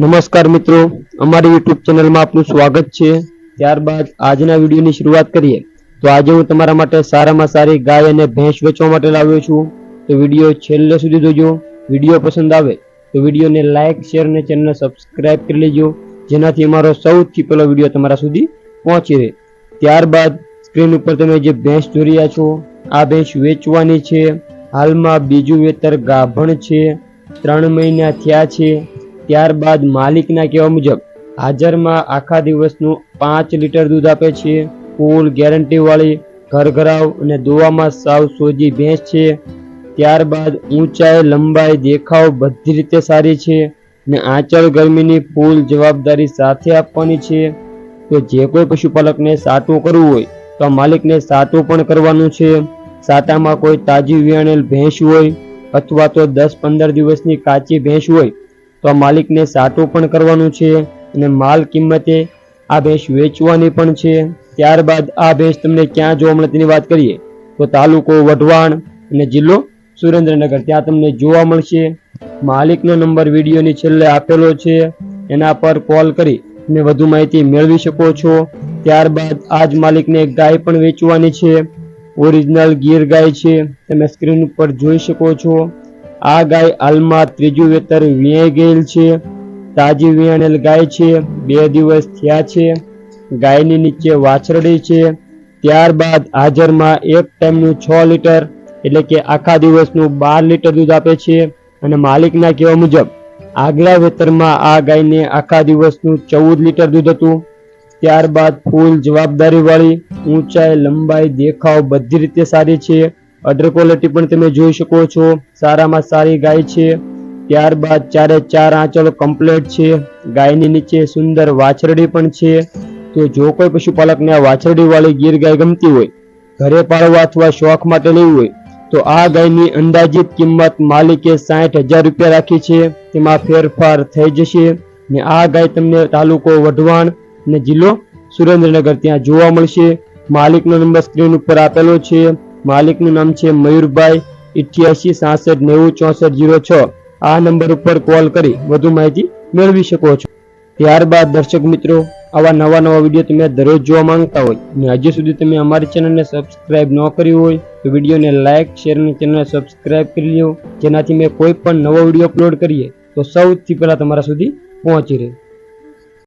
નમસ્કાર મિત્રો, અમારી યુટ્યુબ ચેનલમાં આપનું સ્વાગત છે. ત્યારબાદ આજના વિડીયોની શરૂઆત કરીએ. તો આજે હું તમારા માટે સારામાં સારી ગાય અને ભેંસ વેચવા માટે લાવ્યો છું. તો વીડિયો છેલ્લે સુધી જોજો. વીડિયો પસંદ આવે તો વિડીયોને લાઇક શેર અને ચેનલને સબસ્ક્રાઇબ કરી લેજો. જેનાથી અમારો સૌથી પહેલો વીડિયો તમારા સુધી પહોંચી રહે. ત્યારબાદ સ્ક્રીન ઉપર તમે જે ભેંસ જોઈ રહ્યા છો, આ ભેંસ વેચવાની છે. હાલમાં બીજું વેતર ગાભણ છે. ત્રણ મહિના થયા છે. ત્યારબાદ માલિકના કહેવા મુજબ, હાજરમાં આખા દિવસનું પાંચ લીટર દૂધ આપે છે. ફૂલ ગેરંટીવાળી ઘરઘરાવ અને દોવામાં સાવ સોજી ભેંસ છે. ત્યારબાદ ઊંચાઈ, લંબાઈ, દેખાવ બધી રીતે સારી છે ને આંચળ ગરમીની ફૂલ જવાબદારી સાથે આપવાની છે. તો જે કોઈ પશુપાલકને સાટું કરવું હોય, તો માલિકને સાટું પણ કરવાનું છે. સાટામાં કોઈ તાજી વિયાણેલ ભેંસ હોય અથવા તો દસ પંદર દિવસની કાચી ભેંસ હોય તો આ માલિકને સાટું પણ કરવાનું છે અને માલ કિંમતે આ ભેંસ વેચવાની પણ છે. ત્યારબાદ આ ભેંસ તમને ક્યાં જોવા મળે તેની વાત કરીએ. તો તાલુકો વઢવાણ અને જિલ્લો સુરેન્દ્રનગર. ત્યાં તમને જોવા મળશે. માલિકનો નંબર વિડીયોની છેલ્લે આપેલો છે. એના પર કોલ કરી તમે વધુ માહિતી મેળવી શકો છો. ત્યારબાદ આ જ માલિકને ગાય પણ વેચવાની છે. ઓરિજિનલ ગીર ગાય છે. તમે સ્ક્રીન ઉપર જોઈ શકો છો. આ ગાય હાલમાં ત્રીજું વેતર વીણે ગયેલ છે. તાજી વીણેલ ગાય છે. બે દિવસ થયા છે. ગાયની નીચે વાછરડી છે. ત્યારબાદ હાજરમાં એક ટાઈમનું છ લીટર એટલે કે આખા દિવસનું બાર લીટર દૂધ આપે છે અને માલિકના કહેવા મુજબ આગલા વેતરમાં આ ગાયને આખા દિવસનું ચૌદ લીટર દૂધ હતું. ત્યારબાદ ફૂલ જવાબદારીવાળી, ઊંચાઈ, લંબાઈ, દેખાવ બધી રીતે સારી છે. અડર ક્વોલિટી પણ તમે જોઈ શકો છો. સારામાં સારી ગાય છે. ત્યારબાદ ચારે ચાર આંચલ કમ્પ્લેટ છે. ગાયની નીચે સુંદર વાછરડી પણ છે. તો જો કોઈ પશુપાલકને આ વાછરડીવાળી ગીર ગાય ગમતી હોય, ઘરે પાળવા અથવા શોખ માટે લેવી હોય, તો આ ગાયની અંદાજિત કિંમત માલિકે સાઠ હજાર રૂપિયા રાખી છે. તેમાં ફેરફાર થઈ જશે ને આ ગાય તમને તાલુકો વઢવાણ અને જિલ્લો સુરેન્દ્રનગર ત્યાં જોવા મળશે. માલિકનો નંબર સ્ક્રીન ઉપર આપેલો છે. માલિકનું નામ છે મયુરભાઈ ઇઠ્યાસી સાસઠ નેવું ચોસઠ જીરો છ. આ નંબર ઉપર કોલ કરી વધુ માહિતી મેળવી શકો છો. ત્યારબાદ દર્શક મિત્રો, આવા નવા નવા વીડિયો તમે દરરોજ જોવા માંગતા હોય અને હજી સુધી તમે અમારી ચેનલને સબસ્ક્રાઇબ ન કરી હોય, તો વિડીયોને લાઇક, શેર અને ચેનલને સબસ્ક્રાઇબ કરી લો જેનાથી મેં કોઈ પણ નવો વીડિયો અપલોડ કરીએ, તો સૌથી પહેલાં તમારા સુધી પહોંચી રહે.